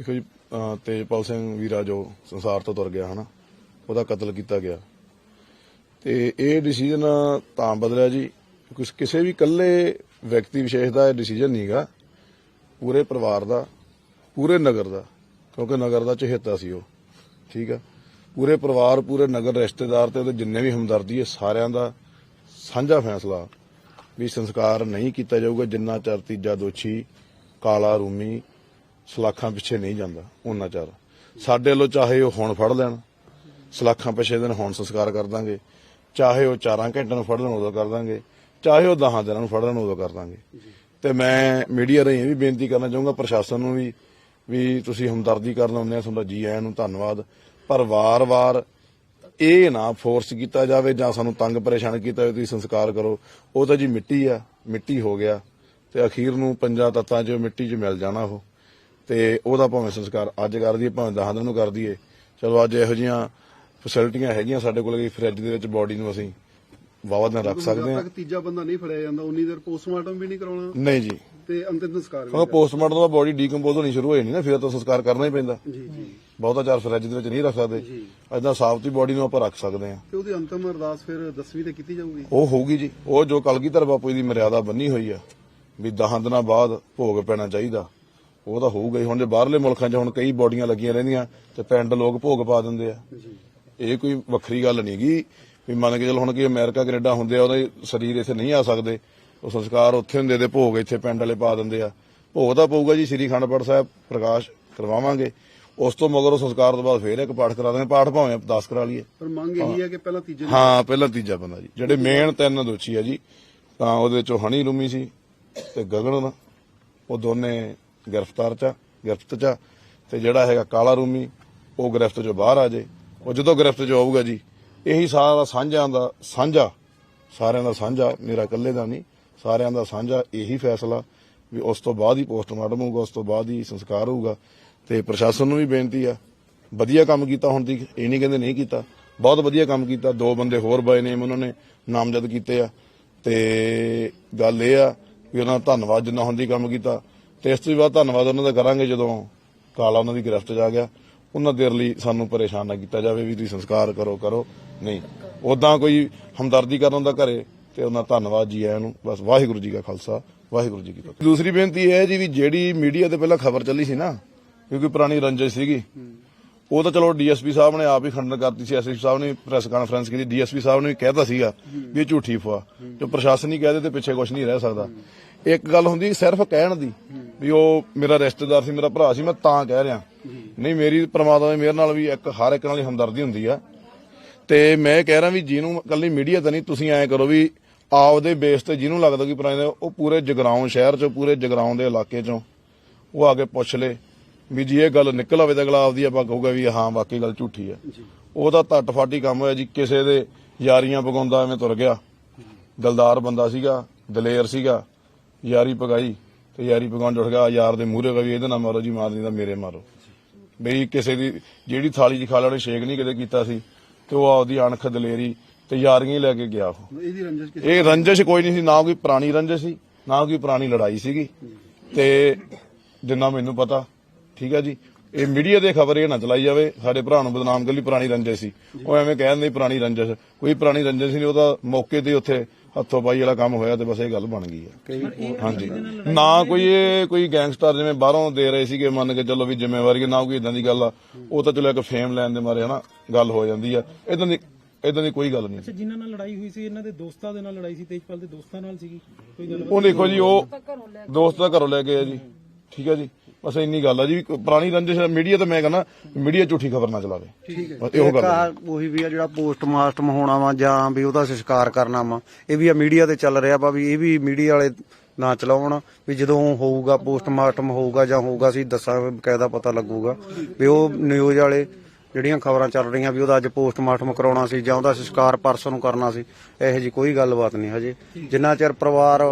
ਦੇਖੋ ਜੀ ਤੇਜਪਾਲ ਸਿੰਘ ਵੀਰਾ ਜੋ ਸੰਸਾਰ ਤੋਂ ਤੁਰ ਗਿਆ, ਹਨਾ, ਉਹਦਾ ਕਤਲ ਕੀਤਾ ਗਿਆ। ਤੇ ਇਹ ਡਿਸੀਜਨ ਤਾਂ ਬਦਲਿਆ ਜੀ ਕਿਉਂਕਿ ਕਿਸੇ ਵੀ ਇਕੱਲੇ ਵਿਅਕਤੀ ਵਿਸ਼ੇਸ਼ ਦਾ ਇਹ ਡਿਸੀਜਨ ਨਹੀਂਗਾ ਪੂਰੇ ਪਰਿਵਾਰ ਦਾ, ਪੂਰੇ ਨਗਰ ਦਾ, ਕਿਉਂਕਿ ਨਗਰ ਦਾ ਚਹੇਤਾ ਸੀ ਉਹ, ਠੀਕ ਆ? ਪੂਰੇ ਪਰਿਵਾਰ, ਪੂਰੇ ਨਗਰ ਰਿਸ਼ਤੇਦਾਰ ਤੇ ਉਹਦੇ ਜਿੰਨੇ ਵੀ ਹਮਦਰਦੀ ਹੈ, ਸਾਰਿਆਂ ਦਾ ਸਾਂਝਾ ਫੈਸਲਾ ਵੀ ਸੰਸਕਾਰ ਨਹੀਂ ਕੀਤਾ ਜਾਊਗਾ, ਜਿੰਨਾ ਚਿਰ ਤੀਜਾ ਦੋਸ਼ੀ ਕਾਲਾ ਰੂਮੀ ਸਲਾਖਾਂ ਪਿੱਛੇ ਨਹੀਂ ਜਾਂਦਾ ਉਹਨਾਂ ਚਾਰ। ਸਾਡੇ ਵੱਲੋਂ ਚਾਹੇ ਉਹ ਹੁਣ ਫੜ ਲੈਣ, ਸਲਾਖਾਂ ਪਿੱਛੇ ਦਿਨ ਹੁਣ ਸੰਸਕਾਰ ਕਰ ਦਾਂਗੇ। ਚਾਹੇ ਉਹ 4 ਘੰਟਿਆਂ ਨੂੰ ਫੜ ਲੈਣ, ਉਦੋਂ ਕਰ ਦਾਂਗੇ। ਚਾਹੇ ਉਹ 10 ਦਿਨਾਂ ਨੂੰ ਫੜ ਲੈਣ, ਉਦੋਂ ਕਰ ਦਾਂਗੇ। ਤੇ ਮੈਂ ਮੀਡੀਆ ਰਾਹੀਂ ਇਹ ਵੀ ਬੇਨਤੀ ਕਰਨਾ ਚਾਹੂੰਗਾ, ਪ੍ਰਸ਼ਾਸਨ ਨੂੰ ਵੀ ਵੀ ਤੁਸੀਂ ਹਮਦਰਦੀ ਕਰਨ ਆਉਂਦੇ ਆ ਤੁਹਾਡਾ ਜੀ ਆਇਆਂ ਨੂੰ ਧੰਨਵਾਦ। ਪਰ ਵਾਰ-ਵਾਰ ਇਹ ਨਾ ਫੋਰਸ ਕੀਤਾ ਜਾਵੇ ਜਾਂ ਸਾਨੂੰ ਤੰਗ ਪਰੇਸ਼ਾਨ ਕੀਤਾ ਹੋਵੇ, ਤੁਸੀਂ ਸੰਸਕਾਰ ਕਰੋ। ਉਹ ਤਾਂ ਜੀ ਮਿੱਟੀ ਆ, ਮਿੱਟੀ ਹੋ ਗਿਆ। ਤੇ ਅਖੀਰ ਨੂੰ ਪੰਜਾਂ ਤੱਤਾਂ 'ਚ ਮਿੱਟੀ 'ਚ ਮਿਲ ਜਾਣਾ ਉਹ। ਤੇ ਉਹਦਾ ਭਾਵੇਂ ਸੰਸਕਾਰ ਅੱਜ ਕਰ ਦਈਏ ਭਾਵੇਂ 10 ਦਿਨ ਨੂੰ ਕਰ ਦਈਏ। ਚਲੋ ਅੱਜ ਇਹੋ ਜੀਆਂ ਫੈਸਿਲਿਟੀਆਂ ਹੈਗੀਆਂ ਸਾਡੇ ਕੋਲ ਕਿ ਫ੍ਰਿਜ ਦੇ ਵਿੱਚ ਬੋਡੀ ਨੂੰ ਅਸੀਂ ਵਾਵਾ ਦਿਨ ਰੱਖ ਸਕਦੇ ਹਾਂ। ਤੀਜਾ ਬੰਦਾ ਨਹੀਂ ਫੜਿਆ ਜਾਂਦਾ ਉਨੀ ਦੇਰ ਪੋਸਟਮਾਰਟਮ ਵੀ ਨਹੀਂ ਕਰਾਉਣਾ। ਨਹੀਂ ਜੀ। ਤੇ ਅੰਤਿਮ ਸੰਸਕਾਰ ਵੀ ਕਿਉਂਕਿ ਪੋਸਟਮਾਰਟਮ ਤੋਂ ਬੋਡੀ ਡੀਕੰਪੋਜ਼ ਹੋਣੀ ਸ਼ੁਰੂ ਹੋ ਜਾਣੀ ਨਾ ਫਿਰ ਤਾਂ ਸੰਸਕਾਰ ਕਰਨਾ ਹੀ ਪੈਂਦਾ। ਜੀ ਜੀ। ਬਹੁਤਾ ਚਾਰ ਫ੍ਰਿਜ ਦੇ ਵਿੱਚ ਨਹੀਂ ਰੱਖ ਸਕਦੇ। ਐਦਾਂ ਸਾਫਤੀ ਬੋਡੀ ਨੂੰ ਆਪਾਂ ਰੱਖ ਸਕਦੇ ਹਾਂ। ਤੇ ਉਹਦੀ ਅੰਤਿਮ ਅਰਦਾਸ ਫਿਰ ਦਸਵੀਂ ਤੇ ਕੀਤੀ ਜਾਊਗੀ? ਉਹ ਹੋਊਗੀ ਜੀ। ਉਹ ਜੋ ਕਲਗੀਧਰ ਬਾਪੂ ਦੀ ਮਰਿਆਦਾ ਬੰਨੀ ਹੋਈ ਆ ਵੀ 10 ਦਿਨਾਂ ਬਾਅਦ ਭੋਗ ਪੈਣਾ ਚਾਹੀਦਾ। ਉਹ ਤਾਂ ਹੋਊਗਾ ਹੀ ਹੁਣ ਜੇ ਬਾਹਰਲੇ ਮੁਲਕਾਂ 'ਚ ਹੁਣ ਕਈ ਬੋਡੀਆਂ ਲੱਗੀਆਂ ਰਹਿੰਦੀਆਂ ਤੇ ਪਿੰਡ ਲੋਕ ਭੋਗ ਪਾ ਦਿੰਦੇ ਆ। ਇਹ ਕੋਈ ਵੱਖਰੀ ਗੱਲ ਨਹੀਂ ਗੀ ਵੀ ਮੰਨ ਕੇ ਚੱਲ ਹੁਣ ਕਿ ਅਮਰੀਕਾ ਕੈਨੇਡਾ ਹੁੰਦੇ ਆ ਉਹਦੇ ਸਰੀਰ ਇੱਥੇ ਨਹੀਂ ਆ ਸਕਦੇ। ਉਹ ਸੰਸਕਾਰ ਉੱਥੇ ਹੁੰਦੇ ਤੇ ਭੋਗ ਇੱਥੇ ਪਿੰਡ ਵਾਲੇ ਪਾ ਦਿੰਦੇ ਆ। ਭੋਗ ਤਾਂ ਪਊਗਾ ਜੀ ਸ੍ਰੀ ਖੰਡਪੜ ਸਾਹਿਬ ਪ੍ਰਕਾਸ਼ ਕਰਵਾਵਾਂਗੇ। ਉਸ ਤੋਂ ਮਗਰ ਉਹ ਸੰਸਕਾਰ ਤੋਂ ਬਾਅਦ ਫੇਰ ਇੱਕ ਪਾਠ ਕਰਾ ਦਾਂਗੇ। ਪਾਠ ਭਾਵੇਂ 10 ਕਰਾ ਲਈਏ। ਪਰ ਮੰਗ ਇਹੀ ਹੈ। ਕਿ ਪਹਿਲਾਂ ਤੀਜੇ ਹਾਂ ਪਹਿਲਾਂ ਤੀਜਾ ਬੰਦਾ ਜੀ। ਜਿਹੜੇ ਮੇਨ ਤਿੰਨ ਦੋਸ਼ੀ ਆ ਜੀ ਤਾਂ ਉਹਦੇ ਵਿੱਚੋਂ ਹਣੀ ਰੂਮੀ ਸੀ ਤੇ ਗਗਨ ਉਹ ਦੋਨੇ ਗ੍ਰਿਫਤਾਰ ਚ ਗ੍ਰਿਫਤ ਚ ਤੇ ਜਿਹੜਾ ਹੈਗਾ ਕਾਲਾ ਰੂਮੀ, ਉਹ ਗ੍ਰਿਫਤ ਚੋਂ ਬਾਹਰ ਆ ਜੇ। ਉਹ ਜਦੋਂ ਗ੍ਰਿਫਤ ਚ ਆਊਗਾ ਜੀ, ਇਹੀ ਸਾਰਾ ਸਾਂਝਿਆਂ ਦਾ ਸਾਂਝਾ, ਸਾਰਿਆਂ ਦਾ ਸਾਂਝਾ, ਮੇਰਾ ਇਕੱਲੇ ਦਾ ਨਹੀਂ, ਸਾਰਿਆਂ ਦਾ ਸਾਂਝਾ ਇਹੀ ਫੈਸਲਾ ਵੀ ਉਸ ਤੋਂ ਬਾਅਦ ਹੀ ਪੋਸਟਮਾਰਟਮ ਹੋਊਗਾ, ਉਸ ਤੋਂ ਬਾਅਦ ਹੀ ਸੰਸਕਾਰ ਹੋਊਗਾ। ਤੇ ਪ੍ਰਸ਼ਾਸਨ ਨੂੰ ਵੀ ਬੇਨਤੀ ਆ, ਵਧੀਆ ਕੰਮ ਕੀਤਾ ਹੁਣ ਦੀ, ਇਹ ਨਹੀਂ ਕਹਿੰਦੇ ਨਹੀਂ ਕੀਤਾ, ਬਹੁਤ ਵਧੀਆ ਕੰਮ ਕੀਤਾ, ਦੋ ਬੰਦੇ ਹੋਰ ਬਏ ਨੇਮ ਉਹਨਾਂ ਨੇ, ਨਾਮਜ਼ਦ ਕੀਤੇ ਆ। ਤੇ ਗੱਲ ਇਹ ਆ ਵੀ ਉਹਨਾਂ ਦਾ ਧੰਨਵਾਦ ਜਿੰਨਾ ਹੁੰਦੀ ਕੰਮ ਕੀਤਾ ਤੇ ਇਸ ਤੋਂ ਬਾਅਦ ਧੰਨਵਾਦ ਉਹਨਾਂ ਦਾ ਕਰਾਂਗੇ ਜਦੋਂ ਕਾਲਾ ਉਹਨਾਂ ਦੀ ਗ੍ਰਿਫਤ 'ਚ ਆ ਗਿਆ। ਉਹਨਾਂ ਦੇਰ ਲਈ ਸਾਨੂੰ ਪਰੇਸ਼ਾਨ ਨਾ ਕੀਤਾ ਜਾਵੇ ਵੀ ਤੁਸੀਂ ਸੰਸਕਾਰ ਕਰੋ ਕਰੋ। ਨਹੀਂ ਉਦਾਂ ਕੋਈ ਹਮਦਰਦੀ ਕਰਨ ਹੁੰਦਾ ਘਰੇ ਤੇ ਉਹਨਾਂ ਧੰਨਵਾਦ ਜੀ ਆਇਆਂ ਨੂੰ। ਬਸ ਵਾਹਿਗੁਰੂ ਜੀ ਕਾ ਖਾਲਸਾ, ਵਾਹਿਗੁਰੂ ਜੀ ਕੀ ਫਤਿਹ। ਦੂਸਰੀ ਬੇਨਤੀ ਇਹ ਹੈ ਜੀ ਵੀ ਜਿਹੜੀ ਮੀਡੀਆ ਤੇ ਪਹਿਲਾਂ ਖਬਰ ਚੱਲੀ ਸੀ ਨਾ, ਕਿਉਂਕਿ ਪੁਰਾਣੀ ਰੰਜਿਸ਼ ਸੀਗੀ, ਉਹ ਤਾਂ ਚਲੋ ਡੀਐਸਪੀ ਸਾਹਿਬ ਨੇ ਆਪ ਹੀ ਖੰਡਨ ਕਰਤੀ ਸੀ, ਐਸਐਸਪੀ ਸਾਹਿਬ ਨੇ ਪ੍ਰੈਸ ਕਾਨਫਰੰਸ ਕੀਤੀ, ਡੀਐਸਪੀ ਸਾਹਿਬ ਨੇ ਵੀ ਕਹਿਤਾ ਸੀਗਾ ਵੀ ਇਹ ਝੂਠੀ ਫਵਾ ਜੋ ਪ੍ਰਸ਼ਾਸਨ ਹੀ ਕਹਦੇ ਤੇ ਪਿੱਛੇ ਕੁਝ ਨਹੀਂ ਰਹਿ ਸਕਦਾ। ਇੱਕ ਗੱਲ ਹੁੰਦੀ ਸਿਰਫ ਕਹਿਣ ਦੀ ਵੀ ਉਹ ਮੇਰਾ ਰਿਸ਼ਤੇਦਾਰ ਸੀ ਮੇਰਾ ਭਰਾ ਸੀ ਮੈਂ ਤਾਂ ਕਹਿ ਰਿਹਾ। ਨਹੀਂ ਮੇਰੀ ਪ੍ਰਮਾਤਮਾ ਦੀ ਮਿਹਰ ਨਾਲ ਵੀ ਇੱਕ ਹਰ ਇੱਕ ਨਾਲ ਹੀ ਹਮਦਰਦੀ ਹੁੰਦੀ ਆ। ਤੇ ਮੈਂ ਕਹਿ ਰਿਹਾ ਵੀ ਜਿਹਨੂੰ ਕੱਲੀ ਮੀਡੀਆ ਤਾਂ ਨਹੀਂ ਤੁਸੀਂ ਐਂ ਕਰੋ ਵੀ ਆਪਦੇ ਬੇਸ ਤੇ ਜਿਹਨੂੰ ਲੱਗਦਾ ਕਿ ਪੁਰਾਣੇ ਉਹ ਪੂਰੇ ਜਗਰਾਉਂ ਸ਼ਹਿਰ ਚੋਂ ਪੂਰੇ ਜਗਰਾਉਂ ਦੇ ਇਲਾਕੇ ਚੋਂ ਉਹ ਆ ਕੇ ਪੁੱਛ ਲੇ ਵੀ ਜੀ ਇਹ ਗੱਲ ਨਿਕਲ ਆਵੇ ਤਾਂ ਅਗਲਾ ਆਪਦੀ ਆਪਾਂ ਕਹੂਗਾ ਵੀ ਹਾਂ ਵਾਕਈ ਗੱਲ ਝੂਠੀ ਹੈ ਉਹਦਾ ਧੱਟ ਫਾਟੀ ਕੰਮ ਹੋਇਆ ਜੀ ਕਿਸੇ ਦੇ ਯਾਰੀਆਂ ਪਗਾਉਂਦਾ ਐਵੇਂ ਤੁਰ ਗਿਆ। ਦਿਲਦਾਰ ਬੰਦਾ ਸੀਗਾ ਦਲੇਰ ਸੀਗਾ ਯਾਰੀ ਪਗਾਈ ਤੇ ਯਾਰੀ ਪਗਾਉਣ ਜੁੜ ਗਿਆ ਯਾਰ ਦੇ ਮੂਹਰੇ ਵੀ ਇਹਦੇ ਨਾਲ ਮਾਰੋ ਜੀ ਮਾਰਨੀ ਤਾਂ ਮੇਰੇ ਮਾਰੋ। ਬਈ ਕਿਸੇ ਦੀ ਜਿਹੜੀ ਥਾਲੀ 'ਚ ਖਾ ਲੈਣੀ ਸ਼ੇਕ ਨਹੀਂ ਕਦੇ ਕੀਤਾ ਸੀ ਤੇ ਉਹ ਆਪਦੀ ਅਣਖ ਦਲੇਰੀ ਤੇ ਯਾਰੀਆਂ ਹੀ ਲੈ ਕੇ ਗਿਆ ਉਹ। ਇਹਦੀ ਰੰਜਿਸ਼ ਕਿਸੇ ਇਹ ਰੰਜਿਸ਼ ਕੋਈ ਨਹੀਂ ਸੀ ਨਾ ਕੋਈ ਪੁਰਾਣੀ ਰੰਜਿਸ਼ ਸੀ ਨਾ ਕੋਈ ਪੁਰਾਣੀ ਲੜਾਈ ਸੀਗੀ। ਤੇ ਜਿੰਨਾ ਮੈਨੂੰ ਪਤਾ ਠੀਕ ਹੈ ਜੀ ਇਹ ਮੀਡੀਆ ਦੇ ਖਬਰ ਇਹ ਨਾ ਚਲਾਈ ਜਾਵੇ ਸਾਡੇ ਭਰਾ ਨੂੰ ਬਦਨਾਮ ਕਰਨ ਲਈ ਪੁਰਾਣੀ ਰੰਜਿਸ਼ ਸੀ। ਉਹ ਐਵੇਂ ਕਹਿ ਦਿੰਦੇ ਪੁਰਾਣੀ ਰੰਜਿਸ਼ ਕੋਈ ਪੁਰਾਣੀ ਰੰਜਿਸ਼ ਨਹੀਂ ਉਹਦਾ ਮੌਕੇ ਤੇ ਉੱਥੇ ਹੱਥੋਂ ਪਾਈ ਵਾਲਾ ਕੰਮ ਹੋਇਆ ਤੇ ਬਸ ਇਹ ਗੱਲ ਬਣ ਗਈ ਹੈ ਹਾਂਜੀ। ਨਾ ਕੋਈ ਇਹ ਕੋਈ ਗੈਂਗਸਟਰ ਜਿਵੇਂ ਬਾਹਰੋਂ ਦੇ ਰਹੇ ਸੀਗੇ ਮੰਨ ਕੇ ਚੱਲੋ ਵੀ ਜ਼ਿੰਮੇਵਾਰੀ ਨਾ ਕੋਈ ਇਦਾਂ ਦੀ ਗੱਲ ਆ। ਉਹ ਤਾਂ ਚਲੋ ਇੱਕ ਫੇਮ ਲੈਣ ਦੇ ਮਾਰੇ ਹਨਾ ਗੱਲ ਹੋ ਜਾਂਦੀ ਆ। ਇਦਾਂ ਦੀ ਇਦਾਂ ਦੀ ਕੋਈ ਗੱਲ ਨਹੀਂ। ਅੱਛਾ ਜਿਨ੍ਹਾਂ ਨਾਲ ਲੜਾਈ ਹੋਈ ਸੀ ਇਹਨਾਂ ਦੇ ਦੋਸਤਾਂ ਦੇ ਨਾਲ ਲੜਾਈ ਸੀ ਤੇਜਪਾਲ ਦੇ ਦੋਸਤਾਂ ਨਾਲ ਸੀਗੀ? ਕੋਈ ਗੱਲ ਉਹ ਦੇਖੋ ਜੀ ਉਹ ਦੋਸਤ ਦਾ ਘਰੋਂ ਲੈ ਕੇ ਆ ਜੀ। ਠੀਕ ਹੈ ਜੀ। ਬਸ ਇੰਨੀ ਗੱਲ ਆ ਜੀ ਪੁਰਾਣੀ ਰੰਜਿਸ਼ ਮੀਡੀਆ ਤੇ ਮੈਂ ਕਹਿੰਦਾ ਮੀਡੀਆ ਝੂਠੀ ਖਬਰ ਨਾ ਚਲਾਵੇ। ਠੀਕ ਹੈ। ਇਹੋ ਗੱਲ ਆ। ਆਹ ਉਹੀ ਵੀ ਆ ਜਿਹੜਾ ਪੋਸਟਮਾਰਟਮ ਹੋਣਾ ਵਾ ਜਾਂ ਵੀ ਉਹਦਾ ਸੰਸਕਾਰ ਕਰਨਾ ਵਾ ਇਹ ਵੀ ਆ ਮੀਡੀਆ ਤੇ ਚੱਲ ਰਿਹਾ ਵਾ ਵੀ ਇਹ ਵੀ ਮੀਡੀਆ ਵਾਲੇ ਨਾ ਚਲਾਉਣ ਵੀ ਜਦੋਂ ਹੋਊਗਾ ਪੋਸਟਮਾਰਟਮ ਹੋਊਗਾ ਜਾਂ ਹੋਊਗਾ ਅਸੀਂ ਦੱਸਾਂਗੇ ਬਕਾਇਦਾ ਪਤਾ ਲੱਗੂਗਾ ਵੀ ਉਹ ਨਿਊਜ਼ ਵਾਲੇ ਜਿਹੜੀਆਂ ਖਬਰਾਂ ਚੱਲ ਰਹੀਆਂ ਵੀ ਉਹਦਾ ਅੱਜ ਪੋਸਟਮਾਰਟਮ ਕਰਾਉਣਾ ਸੀ ਜਾਂ ਉਹਦਾ ਸੰਸਕਾਰ ਪਰਸੋਂ ਨੂੰ ਕਰਨਾ ਸੀ ਇਹੋ ਜੀ ਕੋਈ ਗੱਲਬਾਤ ਨਹੀਂ ਹਜੇ। ਜਿੰਨਾ ਚਿਰ ਪਰਿਵਾਰ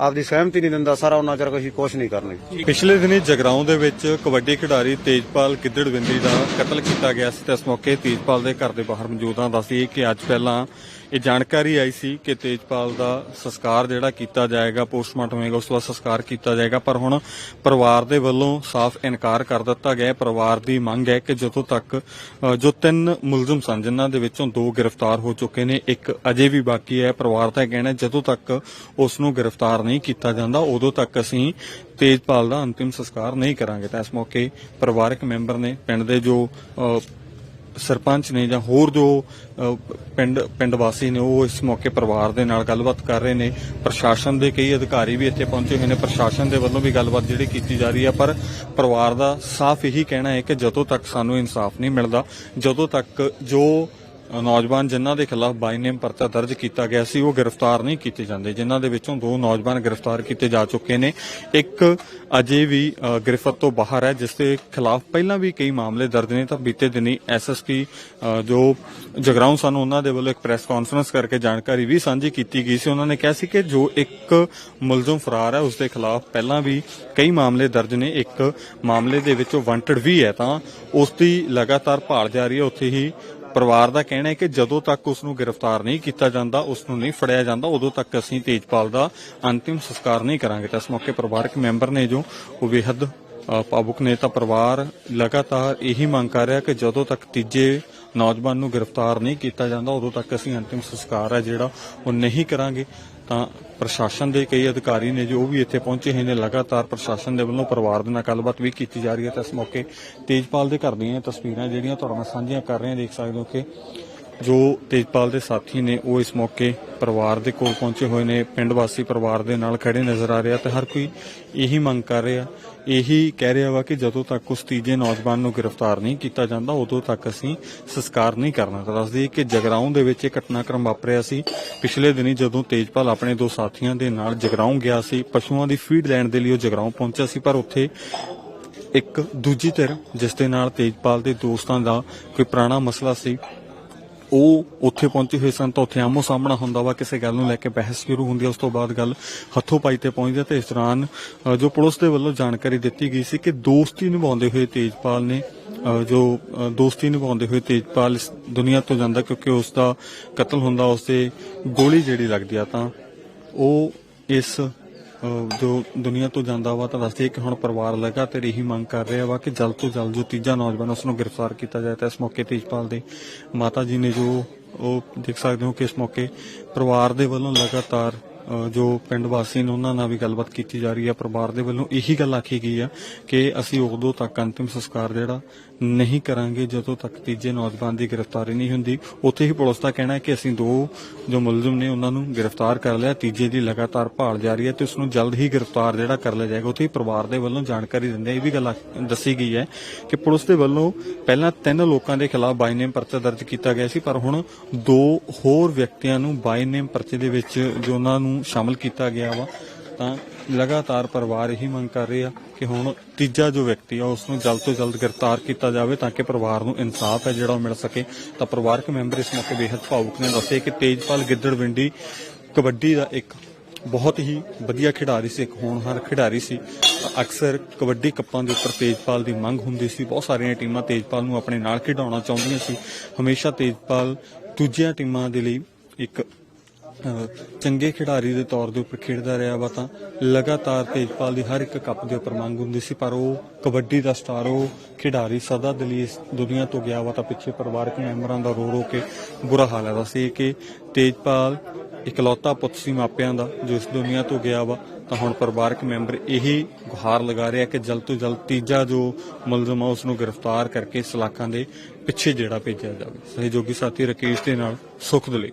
ਆਪਦੀ ਸਹਿਮਤੀ ਨਹੀਂ ਦਿੰਦਾ, ਸਾਰਾ ਉਹਨਾਂ ਚਿਰ ਕੋਈ ਕੁਝ ਨਹੀਂ ਕਰਨੀ। ਪਿਛਲੇ ਦਿਨੀ ਜਗਰਾਉਂ ਦੇ ਵਿੱਚ ਕਬੱਡੀ ਖਿਡਾਰੀ ਤੇਜਪਾਲ ਗਿੱਦੜਵਿੰਦੀ ਦਾ ਕਤਲ ਕੀਤਾ ਗਿਆ ਸੀ ਤੇ ਇਸ ਮੌਕੇ ਤੇਜਪਾਲ ਦੇ ਘਰ ਦੇ ਬਾਹਰ ਮੌਜੂਦ ਹਾਂ। ਦੱਸਦੀ ਕਿ ਅੱਜ ਪਹਿਲਾਂ ਇਹ ਜਾਣਕਾਰੀ ਆਈ ਸੀ ਕਿ ਤੇਜਪਾਲ ਦਾ ਸੰਸਕਾਰ ਜਿਹੜਾ ਕੀਤਾ ਜਾਏਗਾ, ਪੋਸਟਮਾਰਟਮ ਹੋਏਗਾ, ਉਸ ਤੋਂ ਬਾਅਦ ਸੰਸਕਾਰ ਕੀਤਾ ਜਾਏਗਾ, ਪਰ ਹੁਣ ਪਰਿਵਾਰ ਦੇ ਵੱਲੋਂ ਸਾਫ਼ ਇਨਕਾਰ ਕਰ ਦਿੱਤਾ ਗਿਆ ਹੈ। ਪਰਿਵਾਰ ਦੀ ਮੰਗ ਹੈ ਕਿ ਜਦੋਂ ਤੱਕ ਜੋ ਤਿੰਨ ਮੁਲਜ਼ਮ ਸਨ, ਜਿਨ੍ਹਾਂ ਦੇ ਵਿੱਚੋਂ ਦੋ ਗ੍ਰਿਫਤਾਰ ਹੋ ਚੁੱਕੇ ਨੇ, ਇੱਕ ਅਜੇ ਵੀ ਬਾਕੀ ਹੈ। ਪਰਿਵਾਰ ਦਾ ਕਹਿਣਾ ਜਦੋਂ ਤੱਕ ਉਸ ਨੂੰ ਗ੍ਰਿਫਤਾਰ ਨਹੀਂ ਕੀਤਾ ਜਾਂਦਾ, ਉਦੋਂ ਤੱਕ ਅਸੀਂ ਤੇਜਪਾਲ ਦਾ ਅੰਤਿਮ ਸੰਸਕਾਰ ਨਹੀਂ ਕਰਾਂਗੇ। ਤਾਂ ਇਸ ਮੌਕੇ ਪਰਿਵਾਰਕ ਮੈਂਬਰ ਨੇ ਪਿੰਡ ਦੇ ਜੋ ਸਰਪੰਚ ਨੇ ਜਾਂ ਹੋਰ ਜੋ ਪਿੰਡ ਪਿੰਡ ਵਾਸੀ ਨੇ, ਉਹ ਇਸ ਮੌਕੇ ਪਰਿਵਾਰ ਦੇ ਨਾਲ ਗੱਲਬਾਤ ਕਰ ਰਹੇ ਨੇ। ਪ੍ਰਸ਼ਾਸਨ ਦੇ ਕਈ ਅਧਿਕਾਰੀ ਵੀ ਇੱਥੇ ਪਹੁੰਚੇ ਹੋਏ ਨੇ। ਪ੍ਰਸ਼ਾਸਨ ਦੇ ਵੱਲੋਂ ਵੀ ਗੱਲਬਾਤ ਜਿਹੜੀ ਕੀਤੀ ਜਾ ਰਹੀ ਹੈ, ਪਰ ਪਰਿਵਾਰ ਦਾ ਸਾਫ਼ ਇਹੀ ਕਹਿਣਾ ਹੈ ਕਿ ਜਦੋਂ ਤੱਕ ਸਾਨੂੰ ਇਨਸਾਫ ਨਹੀਂ ਮਿਲਦਾ, ਜਦੋਂ ਤੱਕ ਜੋ ਨੌਜਵਾਨ ਜਿਨ੍ਹਾਂ ਦੇ ਖਿਲਾਫ ਬਾਈ ਨੇਮ ਪਰਚਾ ਦਰਜ ਕੀਤਾ ਗਿਆ ਸੀ, ਉਹ ਗ੍ਰਿਫਤਾਰ ਨਹੀਂ ਕੀਤੇ ਜਾਂਦੇ, ਜਿਨ੍ਹਾਂ ਦੇ ਵਿੱਚੋਂ ਦੋ ਨੌਜਵਾਨ ਗ੍ਰਿਫਤਾਰ ਕੀਤੇ ਜਾ ਚੁੱਕੇ ਨੇ। ਇੱਕ ਅਜੇ ਵੀ ਗ੍ਰਿਫਤ ਤੋਂ ਬਾਹਰ ਹੈ ਜਿਸ ਦੇ ਖਿਲਾਫ ਪਹਿਲਾਂ ਵੀ ਕਈ ਮਾਮਲੇ ਦਰਜ ਨੇ, ਤਾਂ ਬੀਤੇ ਦਿਨੀ ਐਸਐਸਪੀ ਜੋ ਜਗਰਾਉਂ ਸਨ, ਉਹਨਾਂ ਦੇ ਵੱਲੋਂ ਇੱਕ ਪ੍ਰੈਸ ਕਾਨਫਰੰਸ ਕਰਕੇ ਜਾਣਕਾਰੀ ਵੀ ਸਾਂਝੀ ਕੀਤੀ ਗਈ ਸੀ। ਉਹਨਾਂ ਨੇ ਕਿਹਾ ਸੀ ਕਿ ਜੋ ਇੱਕ ਮੁਲਜ਼ਮ ਫਰਾਰ ਹੈ ਉਸ ਦੇ ਖਿਲਾਫ ਪਹਿਲਾਂ ਵੀ ਕਈ ਮਾਮਲੇ ਦਰਜ ਨੇ। ਇੱਕ ਮਾਮਲੇ ਦੇ ਵਿੱਚ ਵਾਂਟਡ ਵੀ ਹੈ, ਤਾਂ ਉਸ ਦੀ ਲਗਾਤਾਰ ਭਾਲ ਜਾਰੀ ਹੈ। ਉੱਥੇ ਹੀ ਪਰਿਵਾਰ ਦਾ ਕਹਿਣਾ ਹੈ ਕਿ ਜਦੋਂ ਤੱਕ ਉਸ ਨੂੰ ਗ੍ਰਿਫਤਾਰ ਨਹੀਂ ਕੀਤਾ ਜਾਂਦਾ ਉਸ ਨੂੰ ਨਹੀਂ ਫੜਿਆ ਜਾਂਦਾ, ਉਦੋਂ ਤੱਕ ਅਸੀਂ ਤੇਜਪਾਲ ਦਾ ਅੰਤਿਮ ਸੰਸਕਾਰ ਨਹੀਂ ਕਰਾਂਗੇ। ਤਾਂ ਇਸ ਮੌਕੇ ਪਰਿਵਾਰਕ ਮੈਂਬਰ ਨੇ ਜੋ ਉਹ ਬੇਹੱਦ ਭਾਵੁਕ ਨੇ ਤਾਂ ਪਰਿਵਾਰ ਲਗਾਤਾਰ ਇਹੀ ਮੰਗ ਕਰ ਰਿਹਾ ਕਿ ਜਦੋਂ ਤੱਕ ਤੀਜੇ ਨੌਜਵਾਨ ਨੂੰ ਗ੍ਰਿਫਤਾਰ ਨਹੀਂ ਕੀਤਾ ਜਾਂਦਾ, ਉਦੋਂ ਤੱਕ ਅਸੀਂ ਅੰਤਿਮ ਸੰਸਕਾਰ ਹੈ ਜਿਹੜਾ ਉਹ ਨਹੀਂ ਕਰਾਂਗੇ। ਤਾਂ ਪ੍ਰਸ਼ਾਸਨ ਦੇ ਕਈ ਅਧਿਕਾਰੀ ਨੇ ਜੋ ਉਹ ਵੀ ਇੱਥੇ ਪਹੁੰਚੇ ਹੋਏ ਨੇ, ਲਗਾਤਾਰ ਪ੍ਰਸ਼ਾਸਨ ਦੇ ਵੱਲੋਂ ਪਰਿਵਾਰ ਦੇ ਨਾਲ ਗੱਲਬਾਤ ਵੀ ਕੀਤੀ ਜਾ ਰਹੀ ਹੈ। ਤਾਂ ਇਸ ਮੌਕੇ ਤੇਜਪਾਲ ਦੇ ਘਰ ਦੀਆਂ ਤਸਵੀਰਾਂ ਜਿਹੜੀਆਂ ਤੁਹਾਡੇ ਨਾਲ ਸਾਂਝੀਆਂ ਕਰ ਰਹੇ, ਦੇਖ ਸਕਦੇ ਹੋ ਕਿ ਜੋ ਤੇਜਪਾਲ ਦੇ ਸਾਥੀ ਨੇ, ਉਹ ਇਸ ਮੌਕੇ ਪਰਿਵਾਰ ਦੇ ਕੋਲ ਪਹੁੰਚੇ ਹੋਏ ਨੇ, ਪਿੰਡ ਵਾਸੀ ਪਰਿਵਾਰ ਦੇ ਨਾਲ ਖੜੇ ਨਜ਼ਰ ਆ ਰਿਹਾ ਤੇ ਹਰ ਕੋਈ ਇਹੀ ਮੰਗ ਕਰ ਰਿਹਾ, ਇਹੀ ਕਹਿ ਰਿਹਾ ਵਾ ਕਿ ਜਦੋਂ ਤੱਕ ਉਸ ਤੀਜੇ ਨੌਜਵਾਨ ਨੂੰ ਗ੍ਰਿਫਤਾਰ ਨਹੀਂ ਕੀਤਾ ਜਾਂਦਾ, ਉਦੋਂ ਤੱਕ ਅਸੀਂ ਸੰਸਕਾਰ ਨਹੀਂ ਕਰਨਾ। ਤਾਂ ਦੱਸ ਕਿ ਜਗਰਾਉਂ ਦੇ ਵਿੱਚ ਇਹ ਘਟਨਾਕ੍ਰਮ ਵਾਪਰਿਆ ਸੀ। ਪਿਛਲੇ ਦਿਨੀ ਜਦੋਂ ਤੇਜਪਾਲ ਆਪਣੇ ਦੋ ਸਾਥੀਆਂ ਦੇ ਨਾਲ ਜਗਰਾਉਂ ਗਿਆ ਸੀ, ਪਸ਼ੂਆਂ ਦੀ ਫੀਡ ਲੈਣ ਦੇ ਲਈ ਉਹ ਜਗਰਾਉਂ ਪਹੁੰਚਿਆ ਸੀ, ਪਰ ਉੱਥੇ ਇੱਕ ਦੂਜੀ ਧਿਰ, ਜਿਸ ਦੇ ਨਾਲ ਤੇਜਪਾਲ ਦੇ ਦੋਸਤਾਂ ਦਾ ਕੋਈ ਪੁਰਾਣਾ ਮਸਲਾ ਸੀ ਉਹ ਉੱਥੇ ਪਹੁੰਚੇ ਹੋਏ ਸਨ ਤਾਂ ਉੱਥੇ ਆਮੋ ਸਾਹਮਣਾ ਹੁੰਦਾ ਵਾ ਕਿਸੇ ਗੱਲ ਨੂੰ ਲੈ ਕੇ ਬਹਿਸ ਸ਼ੁਰੂ ਹੁੰਦੀ ਹੈ ਉਸ ਤੋਂ ਬਾਅਦ ਗੱਲ ਹੱਥੋਂ ਪਾਈ ਤੇ ਪਹੁੰਚਦੀ ਹੈ ਤੇ ਇਸ ਦੌਰਾਨ ਅ, ਜੋ ਪੁਲਿਸ ਦੇ ਵੱਲੋਂ ਜਾਣਕਾਰੀ ਦਿੱਤੀ ਗਈ ਸੀ ਕਿ ਦੋਸਤੀ ਨਿਭਾਉਂਦੇ ਹੋਏ ਤੇਜਪਾਲ ਨੇ ਅ, ਜੋ ਅ, ਦੋਸਤੀ ਨਿਭਾਉਂਦੇ ਹੋਏ ਤੇਜਪਾਲ ਇਸ ਦੁਨੀਆ ਤੋਂ ਜਾਂਦਾ ਕਿਉਂਕਿ ਉਸ ਦਾ ਕਤਲ ਹੁੰਦਾ ਉਸ ਤੇ ਗੋਲੀ ਜਿਹੜੀ ਲੱਗਦੀ ਆ ਤਾਂ ਉਹ ਇਸ ਜੋ ਦੁਨੀਆ ਤੋਂ ਜਾਂਦਾ ਵਾ ਤਾਂ ਦੱਸਦੇ ਕਿ ਹੁਣ ਪਰਿਵਾਰ ਲਗਾਤਾਰ ਇਹੀ ਮੰਗ ਕਰ ਰਿਹਾ ਵਾ ਕਿ ਜਲਦ ਤੋਂ ਜਲਦ ਜੋ ਤੀਜਾ ਨੌਜਵਾਨ ਉਸ ਨੂੰ ਗ੍ਰਿਫਤਾਰ ਕੀਤਾ ਜਾਏ ਤਾਂ ਇਸ ਮੌਕੇ ਤੇਜਪਾਲ ਦੇ ਮਾਤਾ ਜੀ ਨੇ ਜੋ ਉਹ ਦੇਖ ਸਕਦੇ ਹੋ ਕਿ ਇਸ ਮੌਕੇ ਪਰਿਵਾਰ ਦੇ ਵੱਲੋਂ ਲਗਾਤਾਰ ਜੋ ਪਿੰਡ ਵਾਸੀ ਨੇ ਉਹਨਾਂ ਨਾਲ ਵੀ ਗੱਲਬਾਤ ਕੀਤੀ ਜਾ ਰਹੀ ਹੈ, ਪਰਿਵਾਰ ਦੇ ਵੱਲੋਂ ਇਹੀ ਗੱਲ ਆਖੀ ਗਈ ਆ ਕਿ ਅਸੀਂ ਉਦੋਂ ਤੱਕ ਅੰਤਿਮ ਸੰਸਕਾਰ ਜਿਹੜਾ ਨਹੀਂ ਕਰਾਂਗੇ, ਜਦੋਂ ਤੱਕ ਤੀਜੇ ਨੌਜਵਾਨ ਦੀ ਗ੍ਰਿਫਤਾਰੀ ਨਹੀਂ ਹੁੰਦੀ। ਉੱਥੇ ਹੀ ਪੁਲਿਸ ਦਾ ਕਹਿਣਾ ਹੈ ਕਿ ਅਸੀਂ ਦੋ ਜੋ ਮੁਲਜ਼ਮ ਨੇ ਉਹਨਾਂ ਨੂੰ ਗ੍ਰਿਫਤਾਰ ਕਰ ਲਿਆ, ਤੀਜੇ ਦੀ ਲਗਾਤਾਰ ਭਾਲ ਜਾਰੀ ਹੈ ਤੇ ਉਸ ਨੂੰ ਜਲਦ ਹੀ ਗ੍ਰਿਫਤਾਰ ਜਿਹੜਾ ਕਰ ਲਿਆ ਜਾਏਗਾ। ਉੱਥੇ ਹੀ ਪਰਿਵਾਰ ਦੇ ਵੱਲੋਂ ਜਾਣਕਾਰੀ ਦਿੰਦੇ ਇਹ ਵੀ ਗੱਲ ਦੱਸੀ ਗਈ ਹੈ ਕਿ ਪੁਲਿਸ ਦੇ ਵੱਲੋਂ ਪਹਿਲਾਂ ਤਿੰਨ ਲੋਕਾਂ ਦੇ ਖਿਲਾਫ ਬਾਈ ਨੇਮ ਪਰਚਾ ਦਰਜ ਕੀਤਾ ਗਿਆ ਸੀ, ਪਰ ਹੁਣ ਦੋ ਹੋਰ ਵਿਅਕਤੀਆਂ ਨੂੰ ਬਾਈ ਨੇਮ ਪਰਚੇ ਦੇ ਵਿੱਚ ਜੋ ਉਹਨਾਂ ਨੂੰ ਸ਼ਾਮਲ ਕੀਤਾ ਗਿਆ ਵਾ, ਤਾਂ ਲਗਾਤਾਰ ਪਰਿਵਾਰ ਇਹੀ ਮੰਗ ਕਰ ਰਿਹਾ ਕਿ ਹੁਣ ਤੀਜਾ ਜੋ ਵਿਅਕਤੀ ਆ ਉਸ ਨੂੰ ਜਲਦ ਤੋਂ ਜਲਦ ਗ੍ਰਿਫਤਾਰ ਕੀਤਾ ਜਾਵੇ ਤਾਂ ਕਿ ਪਰਿਵਾਰ ਨੂੰ ਇਨਸਾਫ ਹੈ ਜਿਹੜਾ ਉਹ ਮਿਲ ਸਕੇ। ਤਾਂ ਪਰਿਵਾਰਕ ਮੈਂਬਰ ਇਸ ਮੌਕੇ ਬੇहद ਭਾਵੁਕ ਨੇ ਦੱਸਿਆ ਕਿ ਤੇਜਪਾਲ ਗਿੱਦੜਵਿੰਡੀ ਕਬੱਡੀ ਦਾ ਇੱਕ ਬਹੁਤ ਹੀ ਵਧੀਆ ਖਿਡਾਰੀ ਸੀ, ਇੱਕ ਹੋਣਹਾਰ ਖਿਡਾਰੀ ਸੀ। ਅਕਸਰ ਕਬੱਡੀ ਕੱਪਾਂ ਦੇ ਉੱਪਰ ਤੇਜਪਾਲ ਦੀ ਮੰਗ ਹੁੰਦੀ ਸੀ, ਬਹੁਤ ਸਾਰੀਆਂ ਟੀਮਾਂ ਤੇਜਪਾਲ ਨੂੰ ਆਪਣੇ ਨਾਲ ਖਿਡਾਉਣਾ ਚਾਹੁੰਦੀਆਂ ਸੀ। ਹਮੇਸ਼ਾ ਤੇਜਪਾਲ ਦੂਜੀਆਂ ਟੀਮਾਂ ਦੇ ਲਈ ਇੱਕ ਚੰਗੇ ਖਿਡਾਰੀ ਦੇ ਤੌਰ ਦੇ ਉੱਪਰ ਖੇਡਦਾ ਰਿਹਾ ਵਾ ਤਾਂ ਲਗਾਤਾਰ ਤੇਜਪਾਲ ਦੀ ਹਰ ਇੱਕ ਕੱਪ ਦੇ ਉੱਪਰ ਮੰਗ ਹੁੰਦੀ ਸੀ, ਪਰ ਉਹ ਕਬੱਡੀ ਦਾ ਸਟਾਰ, ਉਹ ਖਿਡਾਰੀ ਸਦਾ ਦੇ ਲਈ ਇਸ ਦੁਨੀਆ ਤੋਂ ਗਿਆ ਵਾ ਤਾਂ ਪਿੱਛੇ ਪਰਿਵਾਰਕ ਮੈਂਬਰਾਂ ਦਾ ਰੋ ਰੋ ਕੇ ਬੁਰਾ ਹਾਲ ਹੈ। ਸੀ ਕਿ ਤੇਜਪਾਲ ਇਕਲੌਤਾ ਪੁੱਤ ਸੀ ਮਾਪਿਆਂ ਦਾ ਜੋ ਇਸ ਦੁਨੀਆ ਤੋਂ ਗਿਆ ਵਾ ਤਾਂ ਹੁਣ ਪਰਿਵਾਰਕ ਮੈਂਬਰ ਇਹੀ ਗੁਹਾਰ ਲਗਾ ਰਿਹਾ ਕਿ ਜਲਦ ਤੋਂ ਜਲਦ ਤੀਜਾ ਜੋ ਮੁਲਜ਼ਮ ਆ ਉਸ ਨੂੰ ਗ੍ਰਿਫਤਾਰ ਕਰਕੇ ਸਲਾਖਾਂ ਦੇ ਪਿੱਛੇ ਜਿਹੜਾ ਭੇਜਿਆ ਜਾਵੇ। ਸਹਿਯੋਗੀ ਸਾਥੀ ਰਕੇਸ਼ ਦੇ ਨਾਲ ਸੁਖ ਦੇ